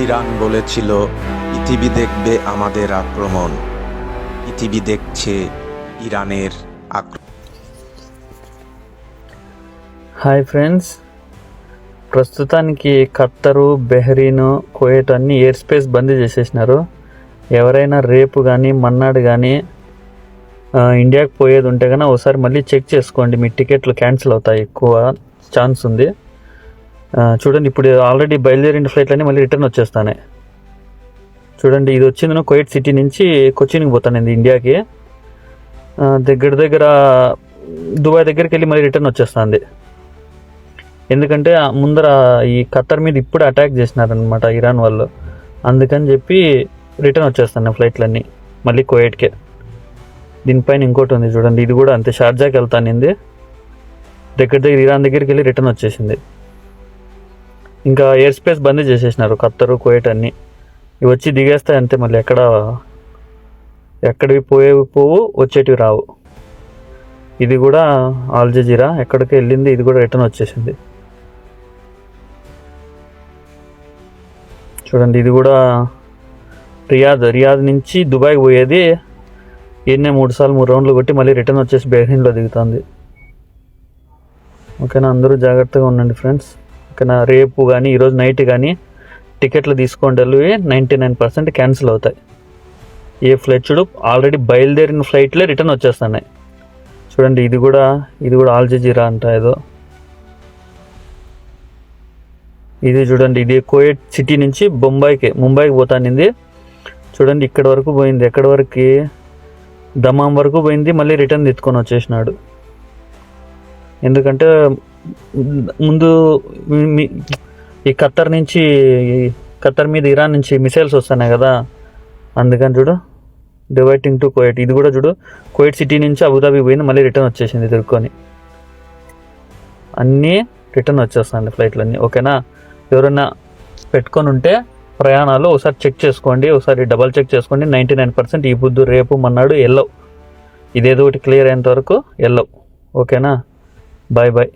Iran বলেছিল পৃথিবী দেখবে আমাদের আক্রমণ পৃথিবী দেখছে ইরানের আক্রমণ హాయ్ ఫ్రెండ్స్ ప్రస్తుతానికి ఖత్తరు బెహరీన్ కువైట్ అన్ని ఎయిర్ స్పేస్ బంద్ చేసేసినారు ఎవరైనా రేపు కానీ మన్నాడు కానీ ఆ, ఇండియాకి పోయేది ఉంటే కనుక ఒకసారి మళ్ళీ చెక్ చేసుకోండి మీ టికెట్లు క్యాన్సిల్ అవుతాయి ఎక్కువ ఛాన్స్ ఉంది ఆ, చూడండి ఇప్పుడు ఆల్రెడీ బయలుదేరిన ఫ్లైట్లన్నీ మళ్ళీ రిటర్న్ వచ్చేస్తానే. చూడండి ఇది వచ్చింది నేను సిటీ నుంచి కొచ్చిన్కి పోతాను ఇండియాకి. దగ్గర దగ్గర దుబాయ్ దగ్గరికి వెళ్ళి మళ్ళీ రిటర్న్ వచ్చేస్తుంది. ఎందుకంటే ముందర ఈ ఖత్తర్ మీద ఇప్పుడు అటాక్ చేసినారనమాట ఇరాన్ వాళ్ళు. అందుకని చెప్పి రిటర్న్ వచ్చేస్తాను ఫ్లైట్లన్నీ మళ్ళీ కోయేట్కే. దీనిపైన ఇంకోటి ఉంది చూడండి ఇది కూడా అంతే షార్జాకి వెళ్తానింది. దగ్గర దగ్గర ఇరాన్ దగ్గరికి వెళ్ళి రిటర్న్ వచ్చేసింది. ఇంకా ఎయిర్ స్పేస్ బంద్ చేసేసినారు. ఖత్తరు కువైట్ అన్నీ. ఇవి వచ్చి దిగేస్తాయి అంతే మళ్ళీ. ఎక్కడ ఎక్కడివి పోయేవి పోవు వచ్చేటివి రావు. ఇది కూడా ఆల్ జజీరా ఎక్కడికి వెళ్ళింది ఇది కూడా రిటర్న్ వచ్చేసింది. చూడండి ఇది కూడా రియాద్ రియాద్ నుంచి దుబాయ్ పోయేది ఎన్నే మూడు సార్లు మూడు రౌండ్లు కొట్టి మళ్ళీ రిటర్న్ వచ్చేసి బెహ్రీన్లో దిగుతుంది. ఓకేనా? అందరూ జాగ్రత్తగా ఉండండి ఫ్రెండ్స్ ఓకేనా రేపు కానీ ఈరోజు నైట్ కానీ టికెట్లు తీసుకోండి నైంటీ నైన్ పర్సెంట్ క్యాన్సిల్ అవుతాయి. ఏ ఫ్లైట్ చూడు ఆల్రెడీ బయలుదేరిన ఫ్లైట్లే రిటర్న్ వచ్చేస్తున్నాయి. చూడండి ఇది కూడా ఇది కూడా ఆల్ జజీరా అంట ఏదో. ఇది చూడండి ఇది కోయట్ సిటీ నుంచి బొంబాయికి ముంబైకి పోతానింది. చూడండి ఇక్కడ వరకు పోయింది ఎక్కడి వరకు దమాం వరకు పోయింది మళ్ళీ రిటర్న్ తెచ్చుకొని వచ్చేసినాడు. ఎందుకంటే ముందు మీ- ఈ ఖత్తర్ నుంచి ఖత్తర్ మీద ఇరాన్ నుంచి మిసైల్స్ వస్తున్నాయి కదా. అందుకని చూడు డివైటింగ్ టు కోయట్ ఇది కూడా చూడు కోయట్ సిటీ నుంచి అబుదాబి పోయింది మళ్ళీ రిటర్న్ వచ్చేసింది తిరుక్కొని అన్నీ రిటర్న్ వచ్చేస్తాయండి ఫ్లైట్లన్నీ. ఓకేనా? ఎవరైనా పెట్టుకొని ఉంటే ప్రయాణాలు ఒకసారి చెక్ చేసుకోండి ఒకసారి డబల్ చెక్ చేసుకోండి. నైంటీ నైన్ పర్సెంట్ ఈ బుద్ధు రేపు మన్నాడు ఎల్లవు ఇదేదో ఒకటి క్లియర్ అయ్యేంత వరకు ఎల్లవు ఓకేనా? ಬಾಯ್ ಬಾಯ್